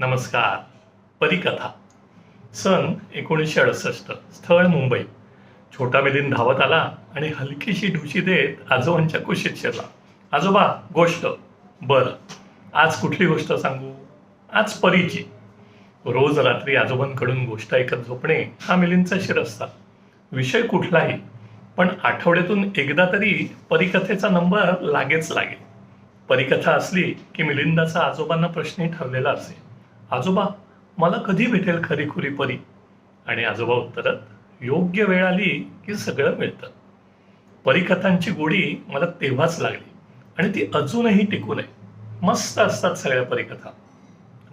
नमस्कार. परिकथा. सन एकोणीसशे अडुसष्ट स्थळ मुंबई. छोटा मिलिंद धावत आला आणि हलकीशी ढुशी देत आजोबांच्या कुशीत शिरला. आजोबा गोष्ट. बरं. आज कुठली गोष्ट सांगू? आज परीची. रोज रात्री आजोबांकडून गोष्ट ऐकत झोपणे हा मिलिंदचा शिरस्ता. विषय कुठलाही पण आठवड्यातून एकदा तरी परिकथेचा नंबर लागेच लागेल. परिकथा असली की मिलिंदाचा आजोबांना प्रश्नही ठरलेला असे आजोबा मला कधी भेटेल खरी खुरी परी? आणि आजोबा उत्तरत योग्य वेळ आली की सगळं मिळतं. परिकथांची गोडी मला तेव्हाच लागली आणि ती अजूनही टिकू नये. मस्त असतात सगळ्या परिकथा.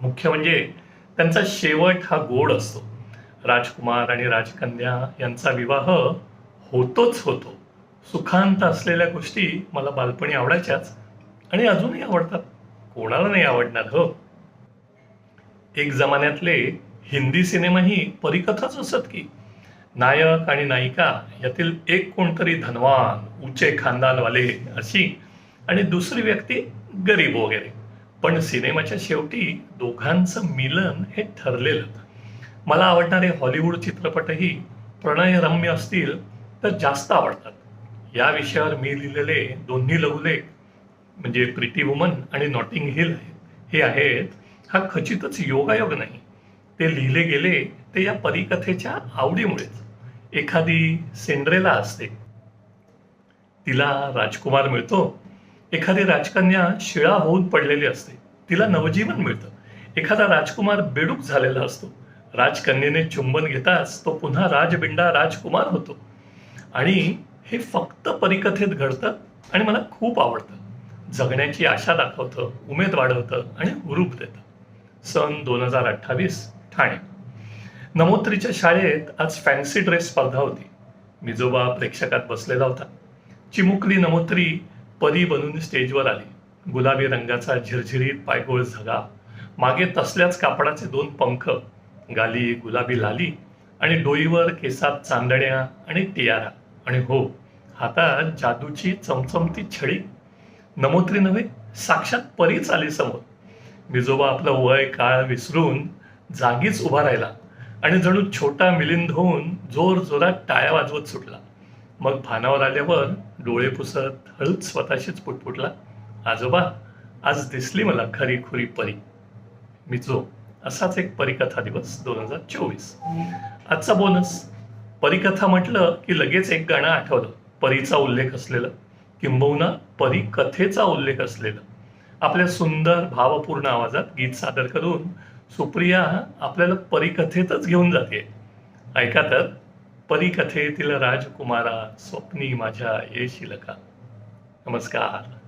मुख्य म्हणजे त्यांचा शेवट हा गोड असतो. राजकुमार आणि राजकन्या यांचा विवाह होतोच होतो. सुखांत असलेल्या गोष्टी मला बालपणी आवडायच्याच आणि अजूनही आवडतात. कोणाला नाही आवडणार हो? एक जमान्यातले हिंदी सिनेमाही परिकथाच असत की. नायक आणि नायिका यातील एक कोणतरी धनवान उचे खानदानवाले अशी आणि दुसरी व्यक्ती गरीब वगैरे. पण सिनेमाच्या शेवटी दोघांचं मिलन हे ठरलेलं मला आवडणारे हॉलिवूड चित्रपटही प्रणयरम्य असतील तर जास्त आवडतात. या विषयावर मी लिहिलेले दोन्ही लघुलेख म्हणजे प्रिटी वुमन आणि नॉटिंग हिल हे आहेत हा खचितच योगायोग नाही. ते लिहिले गेले ते या परिकथेच्या आवडीमुळेच. एखादी सेंड्रेला असते. तिला राजकुमार मिळतो. एखादी राजकन्या शिळा होऊन पडलेली असते. तिला नवजीवन मिळतं. एखादा राजकुमार बेडूक झालेला असतो. राजकन्येने चुंबन घेताच तो पुन्हा राजबिंडा राजकुमार होतो. आणि हे फक्त परिकथेत घडतं आणि मला खूप आवडतं. जगण्याची आशा दाखवतं उमेद वाढवतं आणि हुरूप देतं. सन दोन हजार अठ्ठावीस ठाणे. नमोत्रीच्या शाळेत आज फॅन्सी ड्रेस स्पर्धा होती. मिजोबा प्रेक्षकात बसलेला होता. चिमुकली नमोत्री परी बनून स्टेजवर आली. गुलाबी रंगाचा झिरझिरीत पायगोळ झगा. मागे तसल्याच कापडाचे दोन पंख गाली गुलाबी लाली आणि डोईवर केसात चांदण्या आणि टियारा. आणि हो हातात जादूची चमचमती छडी. नमोत्री नव्हे साक्षात परीच आली समोर. मिजोबा आपलं वय काळ विसरून जागीच उभा राहिला आणि जणू छोटा मिलिंद होऊन जोर जोरात टाळ्या वाजवत सुटला. मग भानावर आल्यावर डोळे पुसत हळूच स्वतःशीच पुटपुटला आजोबा आज दिसली मला खरी खुरी परी. मिजो असाच एक परिकथा दिवस दोन हजार चोवीस. आजचा बोनस. परिकथा म्हटलं की लगेच एक गाणं आठवलं. परीचा उल्लेख असलेलं. किंबहुना परिकथेचा उल्लेख असलेलं. आपल्या सुंदर भावपूर्ण आवाजात गीत सादर करून सुप्रिया आपल्याला परिकथेतच घेऊन जाते. ऐका तर परिकथेतील राजकुमारा स्वप्नी माझ्या येशील का? नमस्कार.